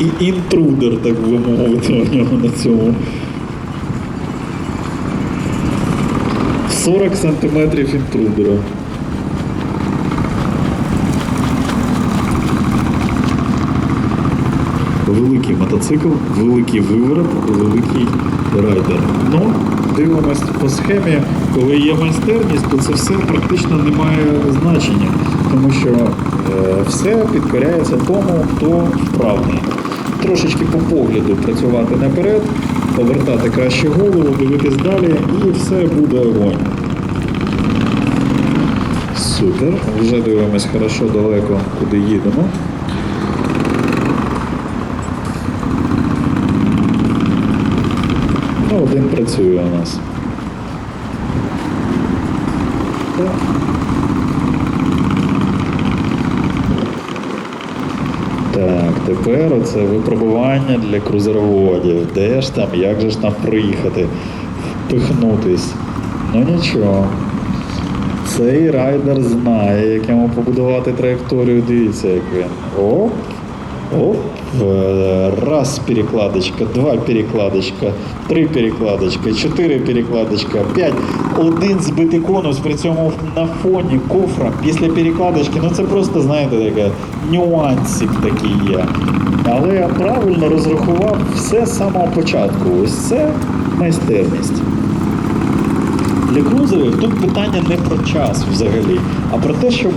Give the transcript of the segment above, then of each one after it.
І інтрудер, так би мовити, у нього на цьому. 40 сантиметрів інтрудера. Великий мотоцикл, великий виворот, великий райдер. Ну, дивимось по схемі, коли є майстерність, то це все практично не має значення, тому що е, все підкоряється тому, хто вправний. Трошечки по погляду працювати наперед, повертати краще голову, дивитись далі, і все буде огонь. Супер. Вже дивимось хорошо далеко, куди їдемо. Один працює у нас. Так. Тепер оце випробування для крузероводів. Де ж там, як же ж там приїхати, впихнутись. Ну нічого. Цей райдер знає, як йому побудувати траєкторію. Дивіться, як він. Оп, оп. Е, Раз перекладочка, два перекладочка, три перекладочка, чотири перекладочка, п'ять. Один збитий конус, при цьому на фоні кофра після перекладочки. Ну це просто, знаєте, таке нюансик такий є. Але я правильно розрахував все з самого початку. Ось це майстерність. Для крузерів тут питання не про час взагалі, а про те, щоб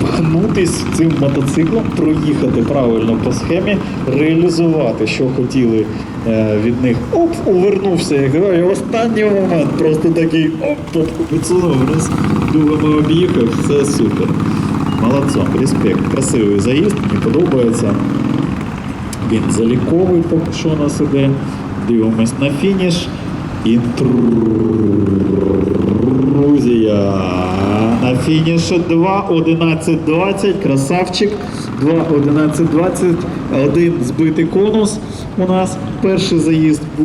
впхнутись цим мотоциклом, проїхати правильно по схемі, реалізувати, що хотіли е, від них. Оп, увернувся, як. І в останній момент просто такий оп, підсунув, раз дугами об'їхав, все супер. Молодцом, респект. Красивий заїзд, мені подобається. Він заліковий поки що у нас іде. Дивимось на фініш. Інтрузія. На фініші 2, 11, 20. Красавчик. 2, 11, 20. Один збитий конус у нас. Перший заїзд.